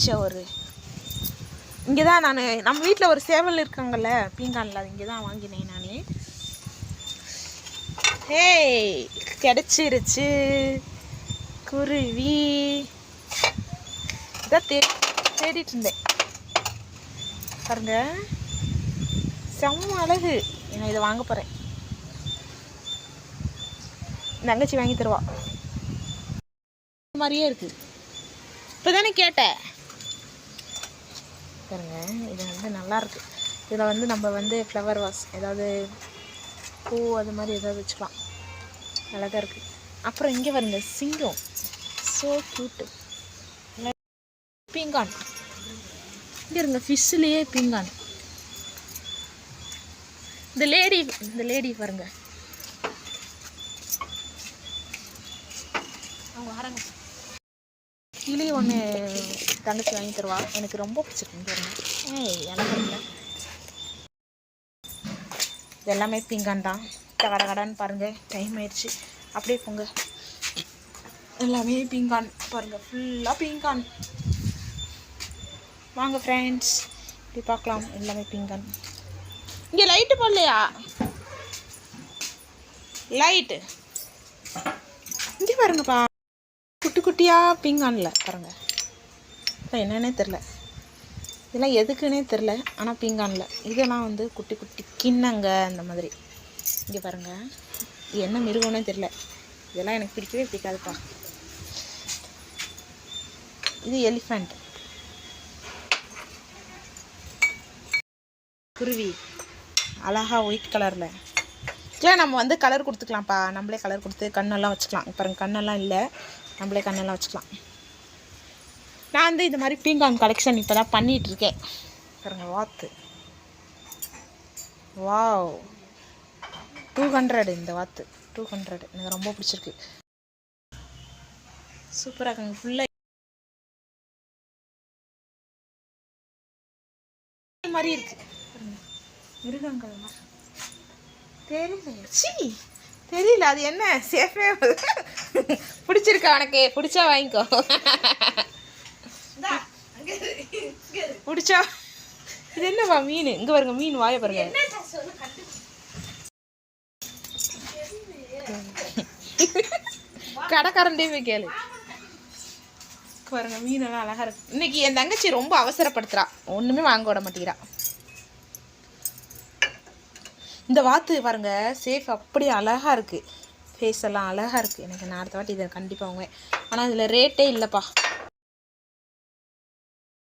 பிடிச்ச ஒரு இங்கே தான் நான் நம்ம வீட்டில் ஒரு சேவல் இருக்காங்கல்ல பீங்கானில் அது இங்கே தான் வாங்கினேன் நான். ஏய் கிடச்சிருச்சு. குருவி. இதான் தே தேடிட்டு இருந்தேன் பாருங்க. செம்ம அழகு. நான் இதை வாங்க போகிறேன் தங்கச்சி வாங்கி தருவா. மாதிரியே இருக்குது இப்போ தானே கேட்டேன். பாருங்க இது வந்து நல்லாயிருக்கு இதில் வந்து நம்ம வந்து ஃப்ளவர் வாஸ் ஏதாவது பூ அது மாதிரி ஏதாவது வச்சுக்கலாம். அழகாக இருக்குது அப்புறம் இங்கே வருங்க சிங்கம். ஸோ க்யூட்டு பீங்கான். இங்கே இருங்க ஃபிஷ்ஷுலேயே பீங்கான். இந்த லேடி இந்த லேடி பாருங்க. அவங்க வரங்க. கிளி ஒன்று தங்கச்சி வாங்கி தருவா. எனக்கு ரொம்ப பிடிச்சிருக்கு ஏய் எனக்கு இல்லை இது எல்லாமே பீங்கான் தான். கடை கடான்னு பாருங்கள் டைம் ஆயிடுச்சு. அப்படியே போங்க. எல்லாமே பீங்கான். பாருங்கள் ஃபுல்லாக பீங்கான். வாங்க ஃப்ரெண்ட்ஸ் இப்படி பார்க்கலாம். எல்லாமே பீங்கான். இங்கே லைட்டு போடலையா? லைட்டு இங்கே பாருங்கப்பா. குட்டி குட்டியாக பீங்கானில் பாருங்க. இதெல்லாம் என்னன்னே தெரில இதெல்லாம் எதுக்குன்னே தெரில ஆனால். பீங்கானில் இதெல்லாம் வந்து குட்டி குட்டி கிண்ணங்க அந்த மாதிரி. இங்கே பாருங்கள் இது என்ன மிருகம்னே தெரில இதெல்லாம் எனக்கு பிடிக்கவே பிடிக்காதுப்பா. இது எலிஃபண்ட் குருவி. அழகா ஒயிட் கலரில் இல்லை நம்ம வந்து கலர் கொடுத்துக்கலாம்ப்பா. நம்மளே கலர் கொடுத்து கண்ணெல்லாம் வச்சுக்கலாம். இப்போ பாருங்க கண்ணெல்லாம் இல்லை. நம்மளே கண்ணெல்லாம் வச்சுக்கலாம். நான் வந்து இது மாதிரி பீங்கான் கலெக்ஷன் இப்போ தான் பண்ணிகிட்ருக்கேன் பாருங்க வாத்து. வாவ். டூ ஹண்ட்ரட் இந்த வாத்து. Two hundred. எனக்கு ரொம்ப பிடிச்சிருக்கு. சூப்பராக இருக்குங்க. ஃபுல்லாக மாதிரி இருக்கு. மிருகங்கள் மாதிரி. தெரியல தெரியல. அது என்ன? சேஃபே பிடிச்சிருக்கா உனக்கு? பிடிச்சா வாங்கிக்கோ. பிடிச்சா இது என்னவா மீன்? இங்க பாருங்க மீன் வாய பாருங்க. கடைக்காரன்டே போய் கேளு. பாருங்க மீனெல்லாம் அழகா இருக்கு. இன்னைக்கு என் தங்கச்சி ரொம்ப அவசரப்படுத்துறா. ஒண்ணுமே வாங்க விட மாட்டேங்கிறா. இந்த வாத்து பாருங்க சேஃப் அப்படியே அழகா இருக்கு. ஃபேஸ் எல்லாம் அழகாக இருக்குது எனக்கு நான் அடுத்த வாட்டி இதை கண்டிப்பாக வாங்குவேன். ஆனால் இதில் ரேட்டே இல்லைப்பா.